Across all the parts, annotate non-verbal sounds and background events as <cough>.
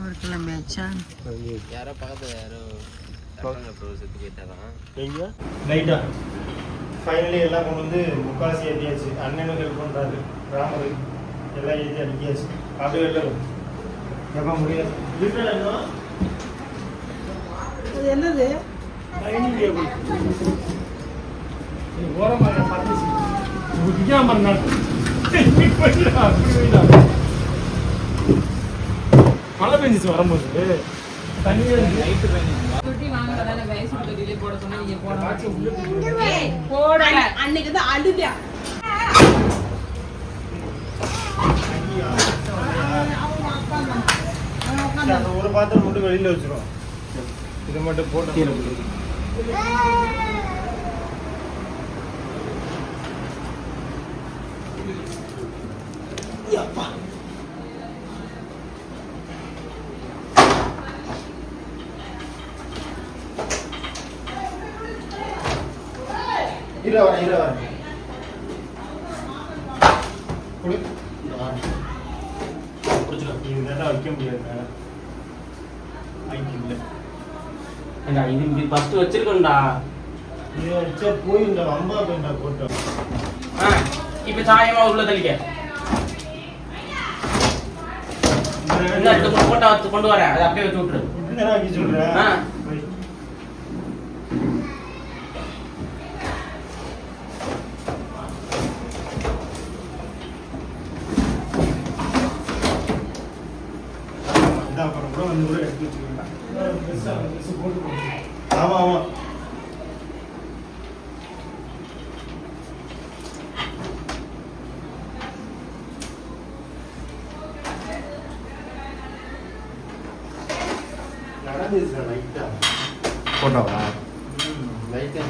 ஒரு கிளம்பியாச்சா யாரோ பக்கத்தில் யாரோ செத்து போயிட்டாராம் எங்க? லைட்டா ஃபைனலி எல்லாம் கொண்டு வந்து முக்கால்சி ஏற்றியாச்சு அண்ணனுக்கு ஹெல்ப் பண்ணுறாரு ராமர் எல்லாம் ஏற்றி அடிக்கியாச்சு அப்படியே இல்லை எப்போ முடியாது? என்னது? டைனிங் டேபிள் ஓரமாக விற்காம பண்ணாங்க மழை பெஞ்சிச்சு வரும்போது போட அன்னைக்கு தான் அழுதா அந்த ஒரு பாத்திரம் மட்டும் வெளியில வச்சிரும் இது மட்டும் போட்டு. இரு வரேன் இரு வரேன் குடு. வைக்க முடியாது மேல ஐக்கு இல்லை. ஏண்டா இது இப்படி ஃபஸ்ட்டு வச்சிருக்கோம்டா இது வச்சா போய் இந்த வம்பா போயிட்டா போட்டோம் ஆ இப்போ சாயமா உள்ள இடத்துக்கு போட்டா கொண்டு வரேன் அதை அப்படியே வச்சு விட்டுரு. வைக்க சொல்றேன் ஆ. வை. இந்தா அப்புறம் கூட வந்து கூட எடுத்து வச்சுக்கலாம் ஆமா ஆமா. நடந்துச்சு லைட்டா போட்டோவா? லைட்டா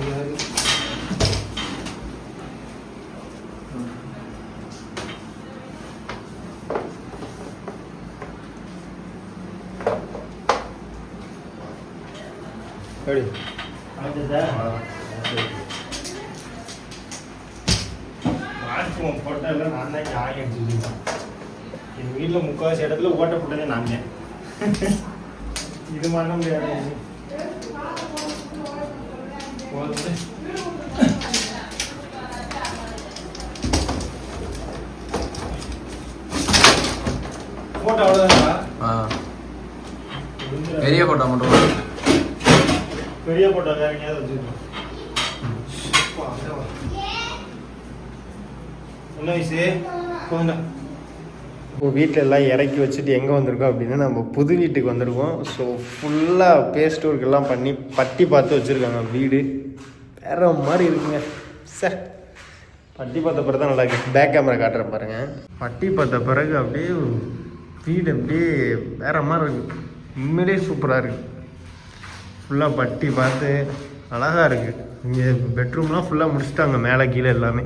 ஸ்மார்ட் ஃபோன் போட்டால நான் தான் ஆகி அடிச்சுருக்கேன் எங்கள் வீட்டில் முக்கால்வாசி இடத்துல ஓட்ட போட்டதே நான் தான் இது பண்ண முடியாது போதும். போட்டோ அவ்வளோதானா பெரிய போட்டோ மட்டும் பெரிய போட்டோ வேற எங்கேயாவது வச்சுருக்கோம். என்ன வயசு? கொஞ்சம் இப்போ வீட்டில் எல்லாம் இறக்கி வச்சுட்டு எங்கே வந்திருக்கோம் அப்படின்னா நம்ம புது வீட்டுக்கு வந்திருக்கோம். ஸோ ஃபுல்லாக பேஸ்ட் ஒர்க் எல்லாம் பண்ணி பட்டி பார்த்து வச்சுருக்காங்க. வீடு வேற மாதிரி இருக்குங்க. சார் பட்டி பார்த்த பிறகு தான் நல்லா இருக்கு. பேக் கேமரா காட்டுறேன் பாருங்க. பட்டி பார்த்த பிறகு அப்படியே வீடு அப்படியே வேற மாதிரி இருக்கு. உண்மையிலே சூப்பராக இருக்குது ஃபுல்லாக பட்டி பார்த்து அழகாக இருக்குது இங்கே பெட்ரூம்லாம் ஃபுல்லாக முடிச்சிட்டாங்க மேலே கீழே எல்லாமே.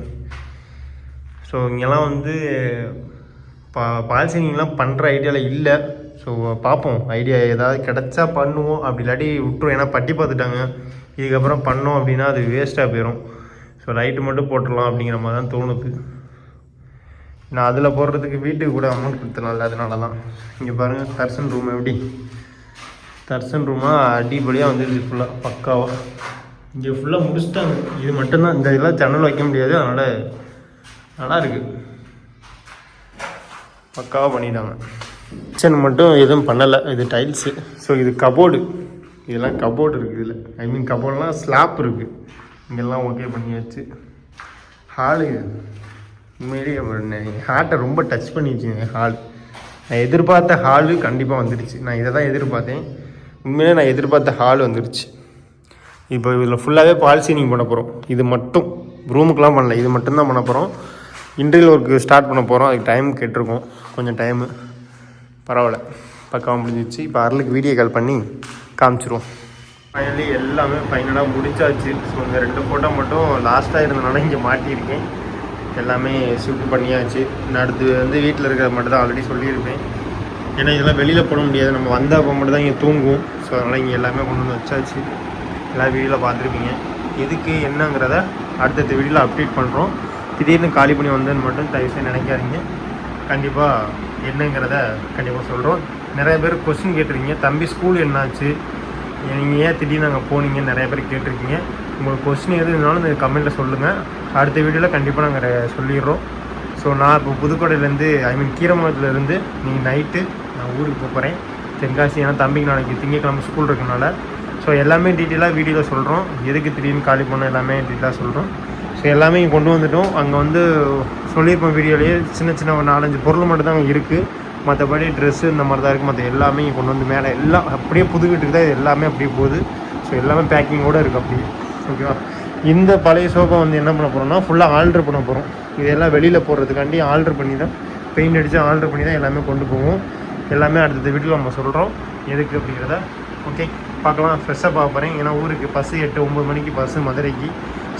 ஸோ இங்கெல்லாம் வந்து பா பால்சிங்லாம் பண்ணுற ஐடியாவில் இல்லை. ஸோ பார்ப்போம். ஐடியா ஏதாவது கிடச்சா பண்ணுவோம். அப்படி இல்லாட்டி விட்டுரும். ஏன்னா பட்டி பார்த்துட்டாங்க. இதுக்கப்புறம் பண்ணோம் அப்படின்னா அது வேஸ்ட்டாக போயிடும் ஸோ லைட்டு மட்டும் போட்டுடலாம் அப்படிங்கிற மாதிரி தான் தோணுது. நான் அதில் போடுறதுக்கு வீட்டுக்கு கூட அமௌண்ட் கொடுத்துடலாம்ல அதனால தான் இங்கே பாருங்கள் தர்சன் ரூம் எப்படி? தர்சன் ரூமாக அடிப்படியாக வந்துருச்சு ஃபுல்லாக பக்காவாக இங்கே ஃபுல்லாக முடிச்சிட்டாங்க. இது மட்டும்தான் இந்த இதெல்லாம் ஜன்னல் வைக்க முடியாது அதனால் நல்லா இருக்குது பக்காவாக பண்ணிட்டாங்க கிச்சன் மட்டும் எதுவும் பண்ணலை. இது டைல்ஸு ஸோ இது கபோர்டு இதெல்லாம் கபோர்டு இருக்குது இதில். ஐ மீன் கபோர்டெலாம் ஸ்லாப் இருக்குது இங்கெல்லாம் ஓகே பண்ணியாச்சு. ஹாலு உண்மையிலேயே ஹார்ட்டை ரொம்ப டச் பண்ணிடுச்சுங்க ஹால் நான் எதிர்பார்த்த ஹாலு கண்டிப்பாக வந்துடுச்சு. நான் இதை தான் எதிர்பார்த்தேன். உண்மையிலே நான் எதிர்பார்த்த ஹால் வந்துடுச்சு இப்போ இதில் ஃபுல்லாகவே பால் சீனிங் பண்ண போகிறோம் இது மட்டும். ரூமுக்கெலாம் பண்ணல. இது மட்டும்தான் பண்ண போகிறோம் இன்டர்வியூ ஒர்க்கு ஸ்டார்ட் பண்ண போகிறோம் அதுக்கு டைம் கேட்டிருக்கோம். கொஞ்சம் டைமு பரவாயில்ல. பக்காவாக முடிஞ்சிச்சு இப்போ அருளுக்கு வீடியோ கால் பண்ணி காமிச்சிருவோம். ஃபைனலி எல்லாமே ஃபைனலாக முடிச்சாச்சு. ஸோ இந்த ரெண்டு ஃபோட்டோ மட்டும் லாஸ்ட்டாக இருந்தனால இங்கே மாட்டியிருக்கேன். எல்லாமே ஷிஃப்ட் பண்ணியாச்சு. நான் அடுத்து வந்து வீட்டில் இருக்கிற மட்டும் தான் ஆல்ரெடி சொல்லியிருப்பேன். ஏன்னா இதெல்லாம் வெளியில் போட முடியாது. நம்ம வந்தால் அப்போ மட்டும் தான் இங்கே தூங்குவோம். ஸோ அதனால் இங்கே எல்லாமே கொண்டு வந்து வச்சாச்சு. எல்லா வீடியோவில் பார்த்துருப்பீங்க. எதுக்கு என்னங்கிறத அடுத்தடுத்த வீடியோவில் அப்டேட் பண்ணுறோம் திடீர்னு காலி பண்ணி வந்தேன்னு மட்டும் தயவுசெய்து நினைக்காதீங்க. கண்டிப்பாக என்னங்கிறத கண்டிப்பாக சொல்கிறோம் நிறைய பேர் கொஸ்டின் கேட்டிருக்கீங்க. தம்பி ஸ்கூல் என்னாச்சு? நீங்கள் ஏன் திடீர்னு அங்கே போனீங்கன்னு நிறைய பேர் கேட்டிருக்கீங்க. உங்களுக்கு கொஸ்டின் எது இருந்தாலும் இந்த கமெண்ட்டில் சொல்லுங்கள் அடுத்த வீடியோவில் கண்டிப்பாக நாங்கள் சொல்லிடுறோம். ஸோ நான் இப்போ புதுக்கோட்டையிலேருந்து ஐ மீன் கீரமரத்துலேருந்து நீங்கள் நைட்டு ஊருக்கு போக போகிறேன் தென்காசி ஏன்னா தம்பிக்கு நாளைக்கு திங்கக்கிழமை ஸ்கூல் இருக்கனால ஸோ எல்லாமே டீட்டெயிலாக வீடியோவில் சொல்கிறோம் எதுக்கு திடீர்னு காலி பண்ணோம் எல்லாமே டீட்டெயிலாக சொல்கிறோம் ஸோ எல்லாமே இங்கே கொண்டு வந்துட்டோம். அங்கே வந்து சொல்லியிருப்போம் வீடியோலேயே சின்ன சின்ன ஒரு நாலஞ்சு பொருள் மட்டும் தான் இருக்குது மற்றபடி ட்ரெஸ்ஸு இந்த மாதிரி தான் இருக்குது மற்ற எல்லாமே இங்கே கொண்டு வந்து மேலே எல்லாம் அப்படியே புது வீட்டுக்கு தான் இது எல்லாமே அப்படியே போகுது. ஸோ எல்லாமே பேக்கிங்கோடு இருக்குது அப்படியே. ஓகேவா இந்த பழைய சோஃபா வந்து என்ன பண்ண போகிறோம்னா ஃபுல்லாக ஆல்ட்ரு பண்ண போகிறோம் இதெல்லாம் வெளியில் போடுறதுக்காண்டி ஆல்ட்ரு பண்ணி தான் பெயிண்ட் அடித்து ஆல்ட்ரு பண்ணி தான் எல்லாமே கொண்டு போவோம். எல்லாமே அடுத்த வீட்டில் நம்ம சொல்கிறோம் எதுக்கு அப்படிங்கிறத. ஓகே பார்க்கலாம். ஃப்ரெஷ்ஷாக பார்க்க போகிறேன் ஏன்னா ஊருக்கு பஸ்ஸு எட்டு ஒம்பது மணிக்கு பஸ்ஸு மதுரைக்கு.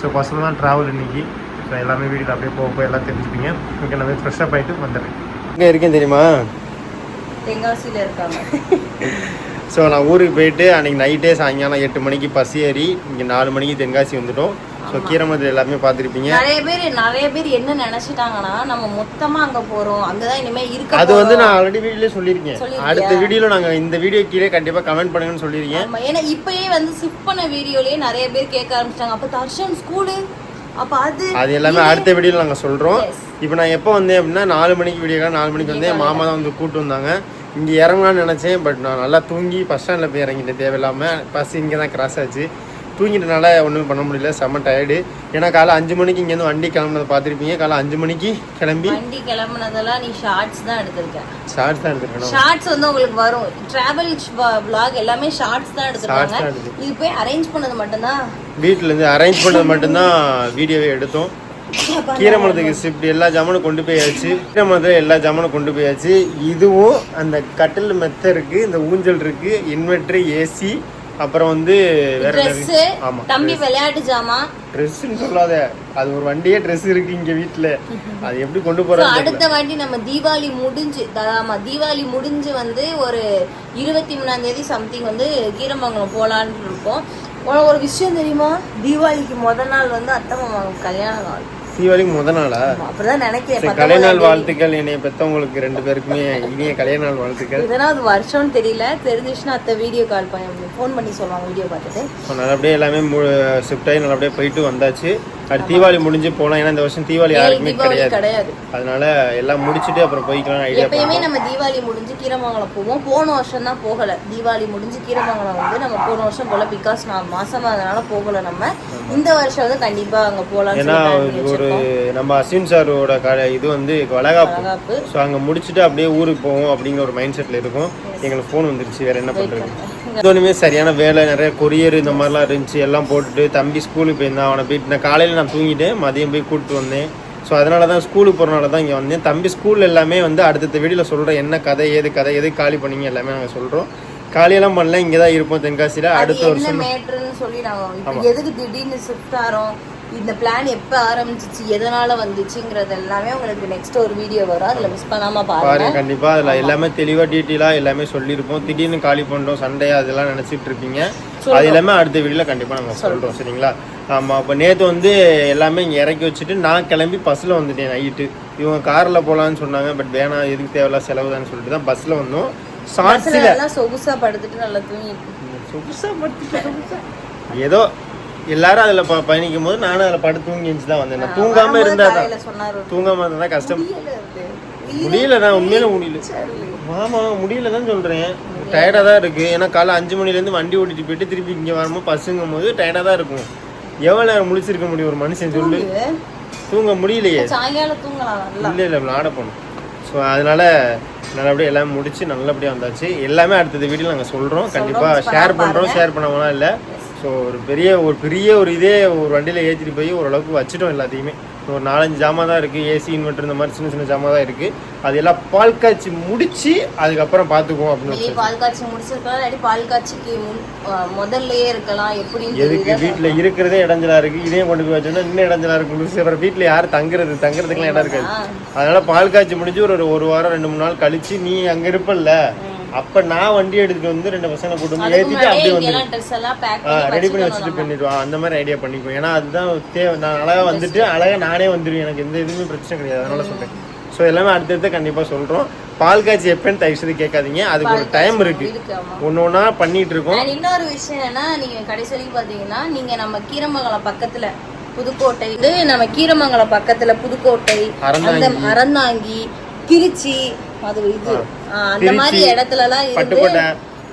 ஸோ பஸ்ஸில் தான் ட்ராவல் இன்னைக்கு. ஸோ எல்லாமே வீட்டில் அப்படியே போக போய் எல்லாம் தெரிஞ்சுப்பீங்க. ஓகே நான் ஃப்ரெஷ்ஷாக போயிட்டு வந்துடுறேன். எங்கே இருக்கேன் தெரியுமா? தென்காசியில் இருக்காங்க. <laughs> ஸோ நான் ஊருக்கு போயிட்டு அன்றைக்கி நைட்டே சாயங்காலம் எட்டு மணிக்கு பஸ் ஏறி இங்கே நாலு மணிக்கு தென்காசி வந்துட்டோம். ஸோ கீரமத்தில் எல்லாமே பார்த்துருப்பீங்க. நிறைய பேர் நிறைய பேர் என்ன நினைச்சிட்டாங்கன்னா நம்ம மொத்தமா அங்க போறோம். அங்கதான் இனிமே இருக்க அது வந்து. நான் ஆல்ரெடி வீடியோலேயே சொல்லியிருக்கேன்? அடுத்த வீடியோவில் நாங்கள் இந்த வீடியோ கீழே கண்டிப்பாக கமெண்ட் பண்ணுங்கன்னு சொல்லியிருக்கேன். ஏன்னா இப்பயே வந்து ஷிஃப்ட் பண்ண வீடியோலயே நிறைய பேர் கேட்க ஆரம்பிச்சிட்டாங்க. அப்ப தர்ஷன் ஸ்கூலு அப்ப அது அது எல்லாமே அடுத்த வீடியோவில் நாங்கள் சொல்கிறோம். இப்போ நான் எப்போ வந்தேன் அப்படின்னா நாலு மணிக்கு வீடியோ நாலு மணிக்கு வந்தேன். என் மாமா தான் வந்து கூட்டு வந்தாங்க. இங்கே இறங்கலாம்னு நினச்சேன் பட் நான் நல்லா தூங்கி பஸ் ஸ்டாண்டில் போய் இறங்கிட்டேன். தேவையில்லாமல் பஸ் இங்கே தான் கிராஸ் ஆச்சு. தூங்கிட்டனால ஒன்றும் பண்ண முடியல செம்ம டயர்டு ஏன்னா காலை அஞ்சு மணிக்கு இங்கேருந்து வண்டி கிளம்புனதை பார்த்துருப்பீங்க. காலை அஞ்சு மணிக்கு கிளம்பி வண்டி கிளம்புனதெல்லாம் நீ ஷார்ட்ஸ் தான் எடுத்திருக்க ஷார்ட்ஸ் தான் எடுத்துருக்கணும். ஷார்ட்ஸ் வந்து உங்களுக்கு வரும். டிராவல் vlog எல்லாமே ஷார்ட்ஸ் தான் எடுத்திருக்காங்க. எடுத்து. இது போய் அரேஞ்ச் பண்ணது மட்டும்தான்? வீட்டிலேருந்து அரேஞ்ச் பண்ணது மட்டும்தான் வீடியோவே எடுத்தோம். கீரமரத்துக்கு ஷிஃப்ட் எல்லா ஜாமானும் கொண்டு போயாச்சு. கீரமரத்தில் எல்லா ஜாமானும் கொண்டு போயாச்சு. இதுவும் அந்த கட்டில் மெத்த இருக்கு இந்த ஊஞ்சல் இருக்கு இன்வெர்டர் ஏசி அப்புறம் வந்து வேற ஆமா தம்பி விளையாட்டு ஜாமான் ட்ரெஸ்ன்னு சொல்லாத. அது ஒரு வண்டியே ட்ரெஸ் இருக்கு இங்க வீட்ல. அது எப்படி கொண்டு போறது அடுத்த வாட்டி நம்ம தீபாவளி முடிஞ்சு ஆமா தீபாவளி முடிஞ்சு வந்து ஒரு இருபத்தி மூணாம் தேதி சம்திங் வந்து கீரமங்கலம் போலான்னு இருக்கோம். உனக்கு ஒரு விஷயம் தெரியுமா? தீபாவளிக்கு முத நாள் வந்து அத்தை மாமாவுக்கு கல்யாண நாள். தீபாவளிக்கு முத நாளா? அப்படிதான் நினைக்கிறேன். கலைநாள் தேதி. வாழ்த்துக்கள் என்னைய பெத்தவங்களுக்கு ரெண்டு பேருக்குமே இனிய கல்யாண நாள் வாழ்த்துக்கள். இதெல்லாம் அது வருஷம்னு தெரியல தெரிஞ்சிச்சுன்னா அத்தை வீடியோ கால் பண்ணி ஃபோன் பண்ணி சொல்லுவாங்க வீடியோ பார்த்துட்டு. ஸோ நல்லபடியாக எல்லாமே ஷிஃப்ட் ஆகி நல்லபடியாக போயிட்டு வந்தாச்சு. அடுத்து தீபாவளி முடிஞ்சு போகலாம் ஏன்னா இந்த வருஷம் தீபாவளி யாருக்குமே கிடையாது. அதனால எல்லாம் முடிச்சுட்டு அப்புறம் போய்க்கலாம் ஐடியா எப்பயுமே நம்ம தீபாவளி முடிஞ்சு கீரமங்கலம் போவோம். போன வருஷம் தான் போகல. தீபாவளி முடிஞ்சு கீரமங்கலம் வந்து நம்ம போன வருஷம் போல பிகாஸ் நான் மாசமா அதனால போகல நம்ம. இந்த வருஷம் வந்து கண்டிப்பா அங்க போலாம்னு ஏன்னா ஒரு. நம்ம அஸ்வின் சாரோட கடை இது வந்து வளகாப்பு. ஸோ அங்கே முடிச்சுட்டு அப்படியே ஊருக்கு போவோம் அப்படிங்கிற ஒரு மைண்ட் செட்டில் இருக்கும். எங்களுக்கு ஃபோன் வந்துருச்சு. வேற என்ன பண்ணுறது இதுவுமே சரியான வேலை நிறைய கொரியர் இந்த மாதிரிலாம் இருந்துச்சு. எல்லாம் போட்டுட்டு தம்பி ஸ்கூலுக்கு போயிருந்தான். அவனை போயிட்டு நான் காலையில் நான் தூங்கிட்டேன். மதியம் போய் கூப்பிட்டு வந்தேன். ஸோ அதனால தான் ஸ்கூலுக்கு போகிறனால தான் இங்கே வந்தேன். தம்பி ஸ்கூல் எல்லாமே வந்து அடுத்தடுத்த வீடியோவில் சொல்கிறேன் என்ன கதை ஏது கதை எது காலி பண்ணீங்க எல்லாமே நாங்கள் சொல்கிறோம் காலியெல்லாம் பண்ணல. இங்கே தான் இருப்போம் தென்காசியில். அடுத்த வருஷம் எதுக்கு திடீர்னு ஷிஃப்ட் ஆறோம்? இந்த பிளான் எப்ப ஆரம்பிச்சிச்சு எதனால வந்துச்சுங்கிறது எல்லாமே உங்களுக்கு நெக்ஸ்ட் ஒரு வீடியோ வரும். அதுல மிஸ் பண்ணாம பாருங்க. பாருங்க கண்டிப்பா. அதுல எல்லாமே தெளிவா டீட்டெயிலா எல்லாமே சொல்லியிருப்போம். திடீர்னு காலி பண்ணோம் சண்டே அதெல்லாம் நினைச்சிட்டு இருப்பீங்க. அது எல்லாமே அடுத்த வீடியோல கண்டிப்பா நம்ம சொல்றோம். சரிங்களா? ஆமா அப்ப நேத்து வந்து எல்லாமே இங்க இறக்கி வச்சுட்டு நான் கிளம்பி பஸ்ல வந்துட்டேன் நைட்டு இவங்க கார்ல போலான்னு சொன்னாங்க பட் வேணாம் எதுக்கு தேவையில்ல செலவுதான்னு சொல்லிட்டு தான் பஸ்ல வந்தோம். பஸ்ல ஷார்ட்ஸ்ல எல்லாம் சொகுசா படுத்துட்டு நல்லா தூங்கிட்டு சொகுசா படுத்துட்டு. <laughs> ஏதோ எல்லாரும் அதுல பயணிக்கும் போது நானும் அதுல படுத்து தூங்கி எழுந்துச்சு தான் வந்தேன் தூங்காம இருந்தா தான். தூங்காம இருந்தா தான் கஷ்டம். முடியல நான் உண்மையில முடியல. ஆமா முடியல தான் சொல்றேன். டயர்டா தான் இருக்கு. ஏன்னா காலை அஞ்சு மணில இருந்து வண்டி ஓட்டிட்டு போயிட்டு திருப்பி இங்க வரும்போது பஸ்ஸுங்கும் போது டயர்டா தான் இருக்கும். எவ்வளவு நேரம் முழிச்சிருக்க முடியும் ஒரு மனுஷன் சொல்லு. தூங்க. முடியலையே. இல்ல இல்ல விளாட போகணும். ஸோ அதனால நல்லபடியா எல்லாம் முடிச்சு நல்லபடியா வந்தாச்சு. எல்லாமே அடுத்தது வீடியோ நாங்க சொல்றோம். கண்டிப்பா miss ஷேர் பாருங்க. ஷேர் பண்ணவங்களாம் இல்ல. ஸோ ஒரு பெரிய ஒரு பெரிய ஒரு இதே ஒரு வண்டியில ஏற்றிட்டு போய் ஓரளவுக்கு வச்சுட்டோம் எல்லாத்தையுமே ஒரு நாலஞ்சு ஜாமான் தான் இருக்கு ஏசி இன்வெர்டர் இந்த மாதிரி சின்ன சின்ன ஜாமான் தான் இருக்கு அது எல்லாம் பால் காய்ச்சி முடிச்சு அதுக்கப்புறம் பார்த்துக்குவோம் அப்படின்னு. பால் காய்ச்சி முடிச்சிருக்கலாம் இல்லாட்டி பால் காய்ச்சிக்கு முதல்லயே இருக்கலாம் எப்படின்னு எதுக்கு. வீட்டுல இருக்கிறதே இடைஞ்சலா இருக்கு இதையும் கொண்டு போய் வச்சோம்னா இன்னும் இடைஞ்சலா இருக்கு லூசு. அப்புறம் வீட்டுல யாரு தங்குறது தங்குறதுக்குலாம் இடம் இருக்காது. அதனால பால் காய்ச்சி முடிஞ்சு ஒரு ஒரு வாரம் ரெண்டு மூணு நாள் கழிச்சு நீ அங்க இருப்பல்ல அப்ப நான் வண்டி எடுத்துட்டு வந்து ரெண்டு பசங்களை கூட்டு ஏத்திட்டு அப்படியே வந்து ரெடி பண்ணி வச்சுட்டு பண்ணிடுவோம் அந்த மாதிரி ஐடியா பண்ணிக்குவோம் ஏன்னா அதுதான் தேவை நான் அழகா வந்துட்டு அழகா நானே வந்துடுவேன் எனக்கு எந்த எதுவுமே பிரச்சனை கிடையாது. அதனால சொல்றேன். ஸோ எல்லாமே அடுத்தடுத்து கண்டிப்பாக சொல்கிறோம் பால் காய்ச்சி எப்போன்னு தயவு செய்து கேட்காதீங்க. அதுக்கு ஒரு டைம் இருக்கு. ஒன்று ஒன்றா பண்ணிட்டு இருக்கோம். இன்னொரு விஷயம் என்னன்னா நீங்க கடைசி வரைக்கும் பாத்தீங்கன்னா நீங்க நம்ம கீரமங்கலம் பக்கத்துல புதுக்கோட்டை இது நம்ம கீரமங்கலம் பக்கத்துல புதுக்கோட்டை அறந்தாங்கி. அந்த அது இது. அந்த மாதிரி திருச்சி, இடத்துல எல்லாம் இருந்து.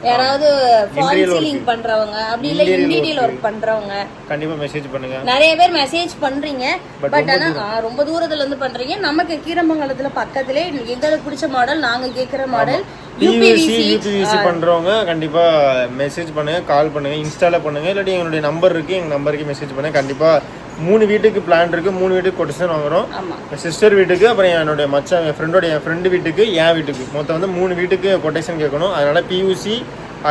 யாராவது ஃபால். சீலிங் பண்றவங்க அப்படி இல்ல இன்டீரியல். ஒர்க் பண்றவங்க. கண்டிப்பாக மெசேஜ் பண்ணுங்க. நிறைய பேர் மெசேஜ் பண்றீங்க பட் ஆனா ரொம்ப தூரத்துல இருந்து பண்றீங்க. நமக்கு கீரமங்கலத்துல பக்கத்திலே எங்களுக்கு பிடிச்ச மாடல் நாங்க கேக்குற மாடல் பியூசி யூபிவிசி பண்றவங்க கண்டிப்பா மெசேஜ் பண்ணுங்க கால் பண்ணுங்க இன்ஸ்டால பண்ணுங்க. இல்லாட்டி எங்களுடைய நம்பர் இருக்கு எங்க நம்பருக்கு மெசேஜ் பண்ணுங்க. கண்டிப்பா மூணு வீட்டுக்கு பிளான் இருக்கு. மூணு வீட்டுக்கு கொட்டேஷன் வாங்குறோம். சிஸ்டர் வீட்டுக்கு அப்புறம் என்னுடைய மச்சான் என் ஃப்ரெண்டோட என் ஃப்ரெண்டு வீட்டுக்கு என் வீட்டுக்கு. மொத்தம் வந்து மூணு வீட்டுக்கு கொட்டேஷன் கேட்கணும். அதனால பியூசி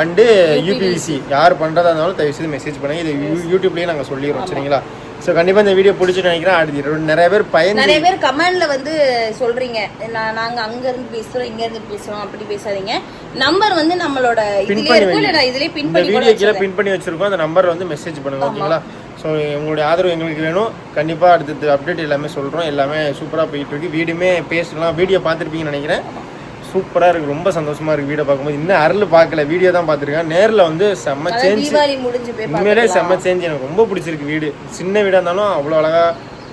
அண்டு யூபிவிசி யார் பண்ணுறதா இருந்தாலும் தயவு செய்து மெசேஜ் பண்ணுங்க. இது யூடியூப்லயே நாங்கள் சொல்லிடுறோம். சரிங்களா? ஸோ கண்டிப்பாக இந்த வீடியோ பிடிச்சிட்டு நினைக்கிறேன். அடுத்து நிறைய பேர் பயந்து நிறைய பேர் கமெண்ட்ல வந்து சொல்றீங்க. நான் நாங்க அங்க இருந்து பேசுறோம் இங்க இருந்து பேசுறோம். அப்படி பேசாதீங்க. நம்பர் வந்து நம்மளோட இதுலயே இருக்கும் இல்ல நான் இதுலயே பின் பண்ணி வீடியோ கீழே. பின் பண்ணி வச்சிருக்கோம். அந்த நம்பர்ல வந்து மெசேஜ் பண்ணுங்க ஓகேங்களா? ஸோ உங்களுடைய ஆதரவு எங்களுக்கு வேணும். கண்டிப்பா அடுத்தது அப்டேட் எல்லாமே சொல்றோம். எல்லாமே சூப்பரா போயிட்டு இருக்கு. வீடுமே பேசலாம். வீடியோ பார்த்துருப்பீங்கன்னு நினைக்கிறேன். சூப்பரா இருக்கு. ரொம்ப சந்தோஷமா இருக்கு வீடியோ பார்க்கும்போது. இன்னும் அருள் பார்க்கல. வீடியோ தான் பார்த்துருக்கேன். நேர்ல வந்து செம்ம சேஞ்ச் உண்மையிலே. செம்ம சேஞ்ச் எனக்கு ரொம்ப பிடிச்சிருக்கு வீடு. சின்ன வீடா இருந்தாலும் அவ்வளோ அழகா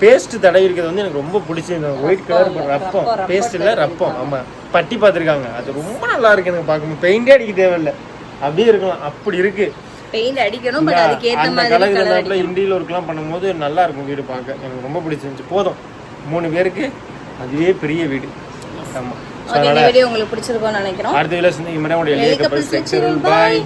பேஸ்ட் தடவி இருக்கிறது வந்து எனக்கு ரொம்ப பிடிச்சிருக்கு. ஒயிட் கலர் ரப்பம் பேஸ்ட் இல்ல ரப்பம். ஆமா. பட்டி பார்த்துருக்காங்க. அது ரொம்ப நல்லா இருக்கு எனக்கு பார்க்கும்போது. பெயிண்டே அடிக்க தேவையில்லை. அப்படியே இருக்கலாம். அப்படி இருக்கு. பெயிண்ட் அடிக்கணும் பட் அதுக்கு ஏத்த மாதிரி கலர் கலர்ல இண்டியில் ஒர்க்லாம் பண்ணும்போது நல்லா இருக்கும் வீடு பார்க்க. எனக்கு ரொம்ப பிடிச்சிருந்துச்சு. போதும். மூணு பேருக்கு அதுவே பெரிய வீடு. ஆமா. ஓகே இந்த வீடியோ உங்களுக்கு பிடிச்சிருக்கும்னு நினைக்கிறோம். அடுத்த வீடியோ சந்திக்கும் செக்ஷன் bye. பாய்